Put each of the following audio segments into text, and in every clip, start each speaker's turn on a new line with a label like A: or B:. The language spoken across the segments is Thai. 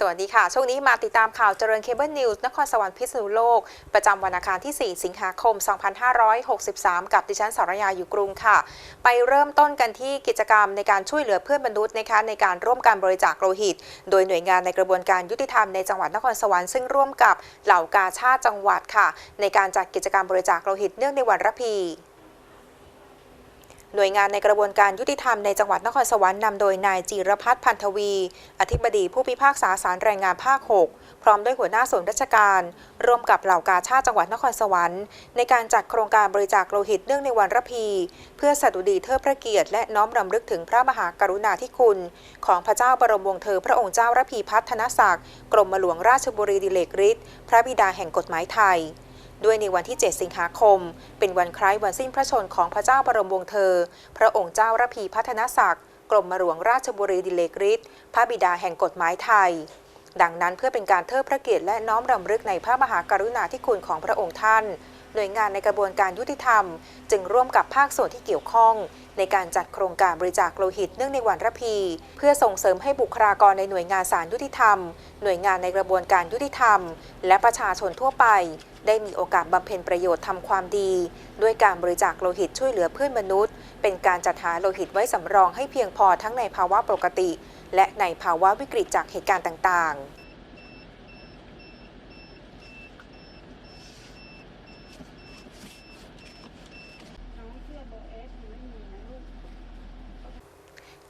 A: สวัสดีค่ะ ช่วงนี้มาติดตามข่าวเจริญเคเบิลนิวส์นครสวรรค์พิษณุโลก ประจำวันอังคารที่ 4 สิงหาคม 2563 กับดิฉันสารยาอยู่กรุงค่ะ ไปเริ่มต้นกันที่กิจกรรมในการช่วยเหลือเพื่อนมนุษย์นะคะในการร่วมการบริจาคโลหิต โดยหน่วยงานในกระบวนการยุติธรรมในจังหวัดนครสวรรค์ซึ่งร่วมกับเหล่ากาชาติจังหวัดค่ะ ในการจัดกิจกรรมบริจาคโลหิตเนื่องในวันระพี หน่วยงานในกระบวนการยุติธรรมในจังหวัดนครสวรรค์นำโดยนายจีรพัฒน์พันธวี อธิบดีผู้พิพากษาศาลแรงงานภาค 6 พร้อมด้วยหัวหน้าส่วนราชการ ร่วมกับเหล่ากาชาติจังหวัดนครสวรรค์ ในการจัดโครงการบริจาคโลหิตเนื่องในวันระพี เพื่อสดุดีเทิดพระเกียรติและน้อมรำลึกถึงพระมหากรุณาธิคุณ ของพระเจ้าบรมวงศ์เธอพระองค์เจ้าระพีพัฒนศักดิ์กรมหลวงราชบุรีดิเลกฤทธิ์พระบิดาแห่งกฎหมายไทย ด้วยในวันที่ 7 สิงหาคม เป็นวันคล้ายวันสิ้นพระชนของพระเจ้าบรมวงศ์เธอ พระองค์เจ้าระพีพัฒนศักดิ์กรมหลวงราชบุรีดิเลกฤทธิ์พระบิดาแห่งกฎหมายไทย ดังนั้นเพื่อเป็นการเทิดพระเกียรติและน้อมรำลึกในพระมหากรุณาธิคุณของพระองค์ท่านหน่วยงานในกระบวนการยุติธรรม จึงร่วมกับภาคส่วนที่เกี่ยวข้อง ในการจัดโครงการบริจาคโลหิตเนื่องในวันระพี เพื่อส่งเสริมให้บุคลากรในหน่วยงานศาลยุติธรรม หน่วยงานในกระบวนการยุติธรรม และประชาชนทั่วไป ได้มีโอกาสบำเพ็ญประโยชน์ทำความดี ด้วยการบริจาคโลหิตช่วยเหลือเพื่อนมนุษย์ เป็นการจัดหาโลหิตไว้สำรองให้เพียงพอทั้งในภาวะปกติ และในภาวะวิกฤตจากเหตุการณ์ต่างๆ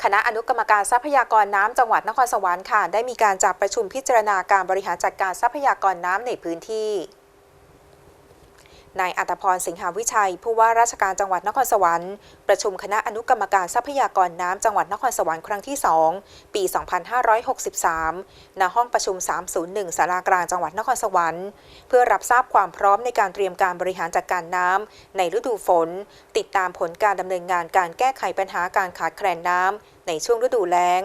A: คณะอนุกรรมการทรัพยากรน้ำจังหวัดนครสวรรค์ค่ะ ได้มีการจัดประชุมพิจารณาการบริหารจัดการทรัพยากรน้ำในพื้นที่ นายอัตพรสิงหาวิชัย ผู้ว่าราชการจังหวัดนครสวรรค์ ประชุมคณะอนุกรรมการทรัพยากรน้ำจังหวัดนครสวรรค์ครั้งที่ 2 ปี 2563 ณ ห้องประชุม 301 สารากลางจังหวัดนครสวรรค์ เพื่อรับทราบความพร้อมในการเตรียมการบริหารจัดการน้ำในฤดูฝน ติดตามผลการดำเนินงานการแก้ไขปัญหาการขาดแคลนน้ำในช่วงฤดูแล้ง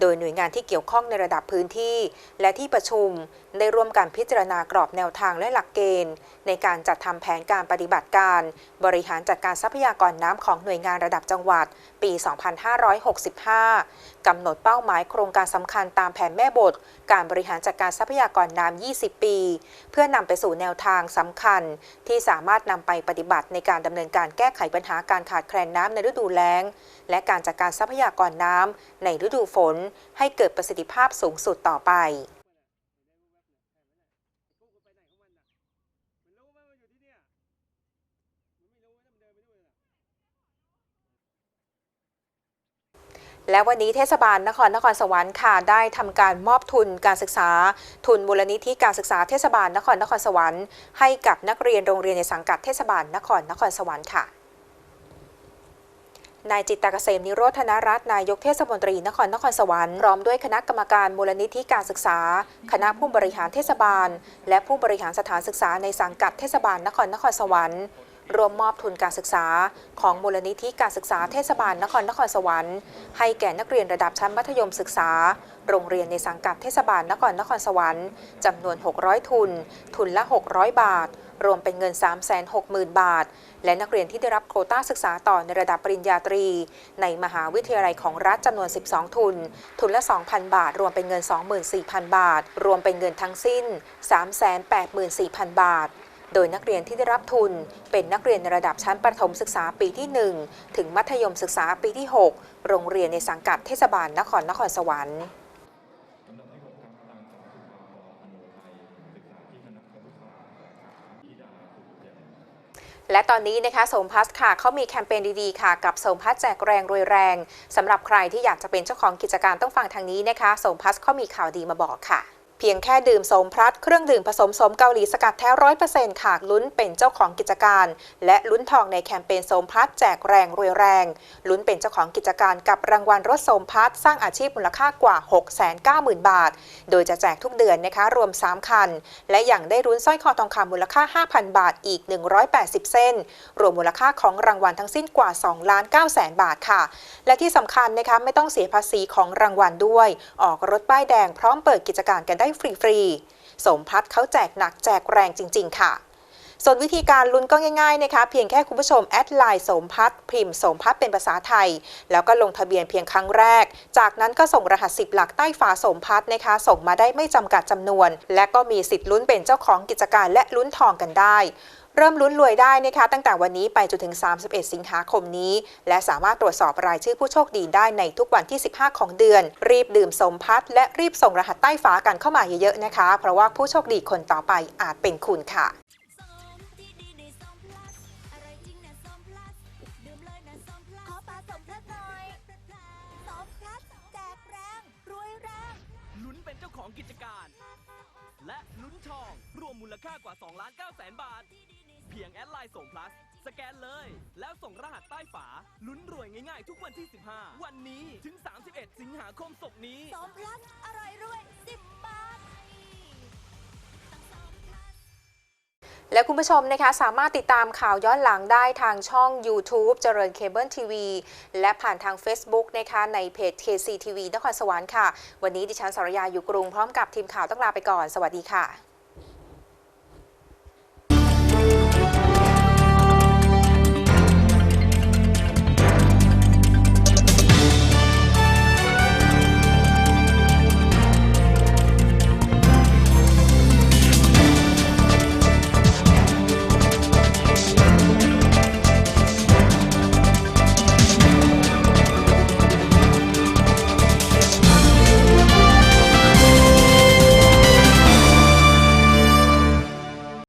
A: โดยหน่วยงานที่เกี่ยวข้องในระดับพื้นที่ และที่ประชุมได้ร่วมกันพิจารณากรอบแนวทางและหลักเกณฑ์ ในการจัดทำแผนการปฏิบัติการ บริหารจัดการทรัพยากรน้ำของหน่วยงานระดับจังหวัด ปี 2565 กำหนดเป้าหมายโครงการสำคัญตามแผนแม่บท การบริหารจัดการทรัพยากรน้ำ 20 ปี เพื่อนำไปสู่แนวทางสำคัญ ที่สามารถนำไปปฏิบัติในการดำเนินการแก้ไขปัญหาการขาดแคลนน้ำในฤดูแล้ง และการจัดการทรัพยากรน้ำในฤดูฝน ให้เกิดประสิทธิภาพสูงสุดต่อไป และวันนี้เทศบาลนครนครสวรรค์ค่ะได้ทำการมอบทุนการศึกษา ทุนมูลนิธิการศึกษาเทศบาลนครนครสวรรค์ให้กับนักเรียนโรงเรียนในสังกัดเทศบาลนครนครสวรรค์ค่ะนายจิตตเกษมนิโรธนรัตน์นายกเทศมนตรีนครนครสวรรค์พร้อมด้วยคณะกรรมการมูลนิธิการศึกษา คณะผู้บริหารเทศบาล และผู้บริหารสถานศึกษาในสังกัดเทศบาลนครนครสวรรค์ รวมมอบทุนการศึกษา ของมูลนิธิการศึกษาเทศบาลนครนครสวรรค์ให้แก่นักเรียนระดับชั้นมัธยมศึกษา โรงเรียนในสังกัดเทศบาลนครนครสวรรค์จำนวน 600 ทุน ทุนละ 600 บาท รวมเป็นเงิน 360,000 บาท และนักเรียนที่ได้รับโควต้าศึกษาต่อในระดับปริญญาตรี ในมหาวิทยาลัยของรัฐจำนวน 12 ทุน ทุนละ 2,000 บาท รวมเป็นเงิน 24,000 บาท รวมเป็นเงินทั้งสิ้น 384,000 บาท โดยนักเรียนที่ได้รับทุน เป็นนักเรียนในระดับชั้นประถมศึกษาปีที่ 1 ถึงมัธยมศึกษาปีที่ 6 โรงเรียนในสังกัดเทศบาลนครนครสวรรค์และตอนนี้นะคะสมพัสค่ะเขามีแคมเปญดีๆค่ะ กับสมพัสแจกแรงรวยแรงสำหรับใครที่อยากจะเป็นเจ้าของกิจการต้องฟังทางนี้นะคะสมพัสเขามีข่าวดีมาบอกค่ะ เพียงแค่ดื่มสมพลัดเครื่องดื่มผสมสมเกาหลีสกัดแท้ร้อยเปอร์เซ็นต์ค่ะลุ้นเป็นเจ้าของกิจการ และลุ้นทองในแคมเปญสมพลัดแจกแรงรวยแรง ลุ้นเป็นเจ้าของกิจการกับรางวัลรถสมพัดสร้างอาชีพมูลค่ากว่า 690,000 บาท โดยจะแจกทุกเดือนนะคะรวม 3 คัน และยังได้รุ้นสร้อยคอทองคำมูลค่า 5,000 บาทอีก 180 เส้น รวมมูลค่าของรางวัลทั้งสิ้นกว่า2ล้าน9แสนบาทค่ะ และที่สำคัญนะคะไม่ต้องเสียภาษีของรางวัลด้วย ออกรถป้ายแดงพร้อมเปิดกิจการกันได้ฟรีๆ สมพัฒน์เขาแจกหนักแจกแรงจริง ๆ ค่ะ ส่วนวิธีการลุ้นก็ง่ายๆนะคะ เพียงแค่คุณผู้ชมแอดไลน์สมพัฒน์พิมพ์สมพัฒน์เป็นภาษาไทย แล้วก็ลงทะเบียนเพียงครั้งแรก จากนั้นก็ส่งรหัสสิบหลักใต้ฝาสมพัฒน์นะคะ ส่งมาได้ไม่จำกัดจำนวน และก็มีสิทธิ์ลุ้นเป็นเจ้าของกิจการและลุ้นทองกันได้เริ่มลุ้นรวยได้นะคะ ตั้งแต่วันนี้ไปจนถึง 31 สิงหาคมนี้ และสามารถตรวจสอบรายชื่อผู้โชคดีได้ในทุกวันที่ 15 ของเดือน รีบดื่มสมพัฒน์และรีบส่งรหัสใต้ฝากันเข้ามาเยอะๆนะคะ เพราะว่าผู้โชคดีคนต่อไปอาจเป็นคุณค่ะ
B: ส้มที่ดีในส้มพลัสอะไรจริงนะส้มพลัสดื่มเลยนะส้มพลัสขอปลาส้มพลัสหน่อยส้มพลัสแจกแรงรวยแรง
C: ลุ้นเป็นเจ้าของกิจการ และลุ้นทอง รวมมูลค่ากว่า 2 ล้าน9แสนบาท เพียงแอดไลน์ส่งพลัส สแกนเลย แล้วส่งรหัสใต้ฝา ลุ้นรวยง่ายๆ ทุกวันที่ 15 วันนี้ถึง 31 สิงหาคมศกนี้
B: สมพลัสอร่อยรวยสิบบาท
A: และคุณผู้ชมนะคะสามารถติดตามข่าวย้อนหลังได้ทางช่อง YouTube เจริญเคเบิลทีวีและผ่านทาง Facebook นะคะในเพจ KCTV นครสวรรค์ค่ะ วันนี้ดิฉันสรยาอยู่กรุงพร้อมกับทีมข่าวต้องลาไปก่อน สวัสดีค่ะ